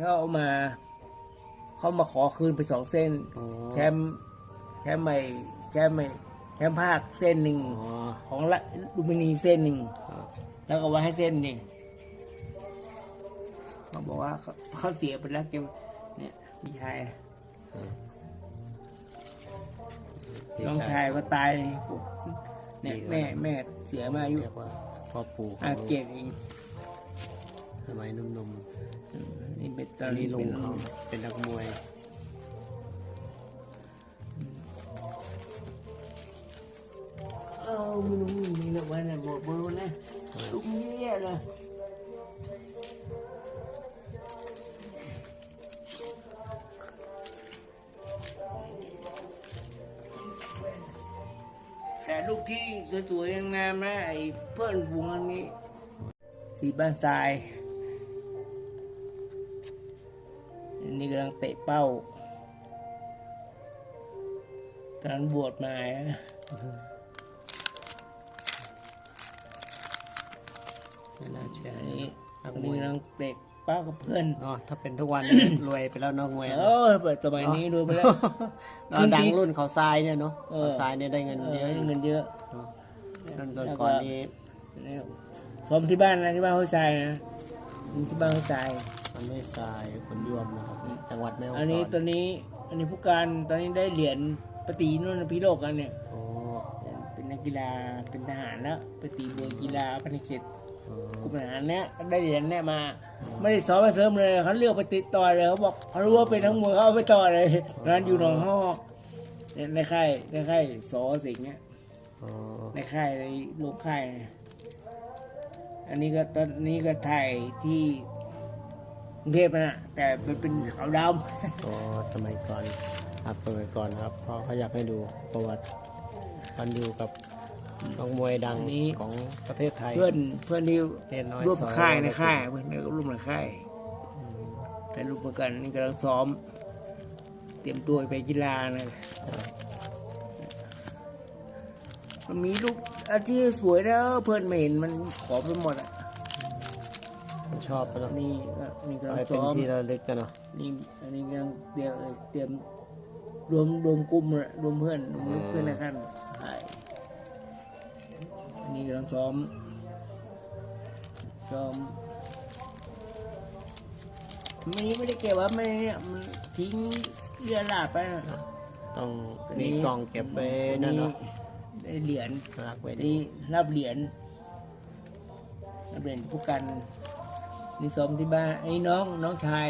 เขาเอามาเขามาขอคืนไปสองเส้น อ๋อแชมป์แชมป์ใหม่แชมป์ใหม่แชมป์ภาคเส้นหนึ่งอ๋อของละลูมินีเส้นหนึ่งครับแล้วก็ไว้ให้เส้นหนึ่งเขาบอกว่าเขาเขาเสียไปแล้วแกเนี่ยพี่ชายน้องชายก็ตายปุ๊บเนี่ยแม่แม่เสียมาอายุเรียกว่าพ่อปู่ของ อาลูกเจ็ดเอง สมัยหนุ่มอืมนี่เป็นตๆออันนนี้นี้ลุเป็งนเขาเป็นนักมวยเออมึงมึงมีนะวันน่ะบอกเบอร์นะลูกนี้แย่เลยแต่ลูกที่สวยๆงามๆนะไอ้เพื่อนฝูงอันนี้ สีบ้านทราย นนี้กำลังเตะเป้าตอนบวชมานะไม่น่าเชื่ออันนี้นักอันมนี้วยกำลังเตะเป้ากับเพื่อนเนาะถ้าเป็นทุกวันนี้ รวยไปแล้วนักมวยเออเปิดสมัยนี้ดูไปแล้วเราดังรุ่นเขาทรายเนี่ยเนาะเออเขาทรายเนี่ยได้เงินเอเยออะเงินเยอะเนาะรุ่นก่อนๆนี้ซ้อมที่บ้านนะที่บ้านห้วยทรายนะที่บ้านห้วยทราย มันไม่ทรายผลยวมนะครับ จังหวัดแม่ฮ่องอันสนี้อตัวนนี้อันนี้ผู้การตอนนี้ได้เหรียญปฏินู่นพิโลกกันเนี่ยโอ้เป็นนักกีฬาเป็นทหารแล้วปฏิบัติกีฬาพันธกิจโอ้กลุ่มทหารเนี้ยได้เหรียญเนี่ยมา ไม่ได้ซ้อมไปเสริมเลยเขาเลือกไปติดต่อเลยเขาบอกเขารู้ว่าเป็นทั้งมวยเขาเอาไปต่อเลยร้านอยู่หนองฮอกในในค่ายในค่ายสอสิงห์เนี่ยโอ้ในค่ายในโรงค่ายเนี่ยอันนี้ก็ตอนนี้ก็ถ่ายที่ กรุงเทพนะแต่มันเป็นขาวดโอ้สมัยก่อนครับสมัยก่อนครับเพราะเขาอยากให้ดูประวัติการอยู่กับนักมวยดังของประเทศไทยำเพื่อนเพื่อนที่เนน้อยร่วมสอค่ายในวรค่ายเพื่อนก็ร่วมในค่ายอืมแต่รูปเหมือนกันนี่กำลังซ้อม เตรียมตัวไปกีฬานะ ครับมันมีลูกอันที่สวยแล้วเพื่อนไม่เห็นมันขอไปหมดอะผม ชอบนะนี่ก็นี่กำลัให้งเป็นซ้อมที่ระลึกกันเนาะนี่อันนี้กำลังเตรียมเตรียมรวมรวมกลุ่มอะรวมเพื่อนรวมเพื่อนในขั้นใช่อันนี้กำลังซ้อมซ้อมมันนี้ไม่ได้เก็บว่าไม่เนี่ยมันทิ้งเรือลาดไปนะ ต้องมีกล่องเก็บไว้นั่นเนาะได้เหรียญรักไว้ดี นี่รับเหรียญรับเหรียญผู้กัน นี่สอมที่บ้านไอ้น้องน้องชาย